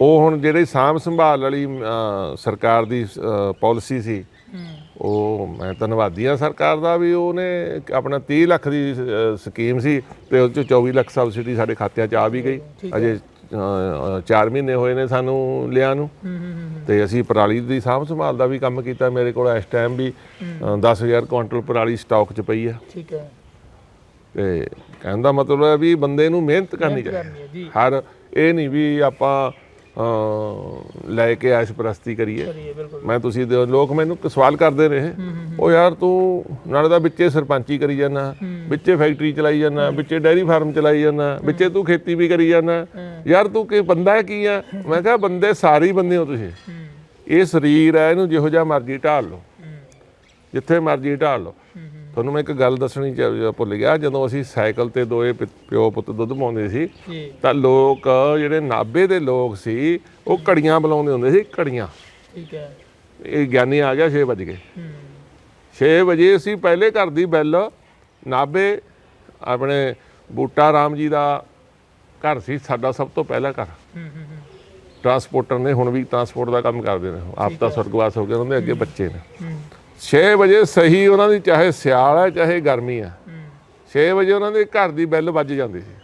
ਉਹ ਹੁਣ ਜਿਹੜੀ ਸਾਂਭ ਸੰਭਾਲ ਵਾਲੀ ਸਰਕਾਰ ਦੀ ਪਾਲਿਸੀ ਸੀ ਉਹ ਮੈਂ ਧੰਨਵਾਦੀ ਆ ਸਰਕਾਰ ਦਾ ਵੀ ਉਹਨੇ ਆਪਣਾ 30 ਲੱਖ ਦੀ ਸਕੀਮ ਸੀ ਤੇ ਉਹ ਚ 24 ਲੱਖ ਸਬਸਿਡੀ ਸਾਡੇ ਖਾਤਿਆਂ 'ਚ ਆ ਵੀ ਗਈ। ਅਜੇ 4 ਮਹੀਨੇ ਹੋਏ ਨੇ ਸਾਨੂੰ ਲਿਆ ਨੂੰ। ਤੇ ਅਸੀਂ ਪਰਾਲੀ ਦੀ ਸਾਂਭ ਸੰਭਾਲ ਦਾ ਵੀ ਕੰਮ ਕੀਤਾ ਮੇਰੇ ਕੋਲ ਇਸ ਟਾਈਮ ਵੀ ਅ, 10000 ਕੁਇੰਟਲ ਪਰਾਲੀ ਸਟਾਕ 'ਚ ਪਈ ਆ। ਠੀਕ ਹੈ। ਤੇ ਕਹਿਣ ਦਾ ਮਤਲਬ ਹੈ ਵੀ ਬੰਦੇ ਨੂੰ ਮਿਹਨਤ ਕਰਨੀ ਹੈ, ਚਾਹੀਦੀ। ਹਰ ਇਹ ਨਹੀਂ ਵੀ ਆਪਾਂ ਲੈ ਕੇ ਐਸ਼ ਪ੍ਰਸਤੀ ਕਰੀਏ। ਕਰੀਏ ਬਿਲਕੁਲ। ਮੈਂ ਤੁਸੀਂ ਦੇ- ਲੋਕ ਮੈਨੂੰ ਕ- ਸਵਾਲ ਕਰਦੇ ਰਹੇ। ਉਹ ਯਾਰ ਤੂੰ ਨਾਲੇ ਤਾਂ ਵਿੱਚੇ ਸਰਪੰਚੀ ਕਰੀ ਜਾਂਦਾ ਵਿੱਚੇ ਫੈਕਟਰੀ ਚਲਾਈ ਜਾਂਦਾ ਵਿੱਚੇ ਡੈਰੀ ਫਾਰਮ ਚਲਾਈ ਜਾਂਦਾ ਵਿੱਚੇ ਤੂੰ ਖੇਤੀ ਵੀ ਕਰੀ ਜਾਂਦਾ। ਯਾਰ ਤੂੰ ਕੀ ਬੰਦਾ ਕੀ ਆ? ਮੈਂ ਕਿਹਾ ਬੰਦੇ ਸਾਰੇ ਹੀ ਬੰਦੇ ਹੋ ਤੁਸੀਂ। ਇਹ ਸਰੀਰ ਹੈ ਇਹਨੂੰ ਜਿਹੋ ਜਿਹਾ ਮਰਜ਼ੀ ਢਾਲ ਲਓ। ਜਿੱਥੇ ਮਰਜ਼ੀ ਢਾਲ ਲਓ। ਤੁਹਾਨੂੰ ਮੈਂ ਇੱਕ ਗੱਲ ਦੱਸਣੀ ਚ- ਭੁੱਲ ਗਿਆ ਜਦੋਂ ਅਸੀਂ ਸਾਈਕਲ ਤੇ ਦੋਏ ਪਿ- ਪਿਓ ਪੁੱਤ ਦੁੱਧ ਪਾਉਂਦੇ ਸੀ ਜੀ। ਤਾਂ ਲੋਕ ਜਿਹੜੇ ਨਾਭੇ ਦੇ ਲੋਕ ਸੀ ਉਹ ਘੜੀਆਂ ਬੁਲਾਉਂਦੇ ਹੁੰਦੇ ਸੀ ਘੜੀਆਂ। ਠੀਕ ਹੈ। ਇਹ ਗਿਆਨੀ ਆ ਗਿਆ 6 ਵਜੇ ਹੂੰ। 6 ਵਜੇ ਅਸੀਂ ਪਹਿਲੇ ਘਰ ਦੀ ਬੈਲ ਨਾਭੇ ਆਪਣੇ ਬੂਟਾ ਰਾਮ ਜੀ ਦਾ ਘਰ ਸੀ ਸਾਡਾ ਸਭ ਤੋਂ ਪਹਿਲਾ ਘਰ। ਹੂੰ ਹੂੰ ਹੂੰ, ਟਰਾਂਸਪੋਰਟਰ ਨੇ ਹੁਣ ਵੀ ਟਰਾਂਸਪੋਰਟ ਦਾ ਕੰਮ ਕਰਦੇ ਨੇ। ਆਪ ਤਾਂ ਸਵਰਗਵਾਸ ਹੋ ਗਏ ਉਹਨਾਂ ਦੇ ਅੱਗੇ ਬੱਚੇ ਨੇ। ਹੂੰ। 6 ਵਜੇ ਸਹੀ ਉਹਨਾਂ ਦੀ ਚਾਹੇ ਸਿਆਲ ਹੈ ਚਾਹੇ ਗਰਮੀ ਹੈ। ਹੂੰ। 6 ਵਜੇ ਉਹਨਾਂ ਦੇ ਘਰ ਦੀ ਬੈਲ ਵੱਜ ਜਾਂਦੀ ਸੀ।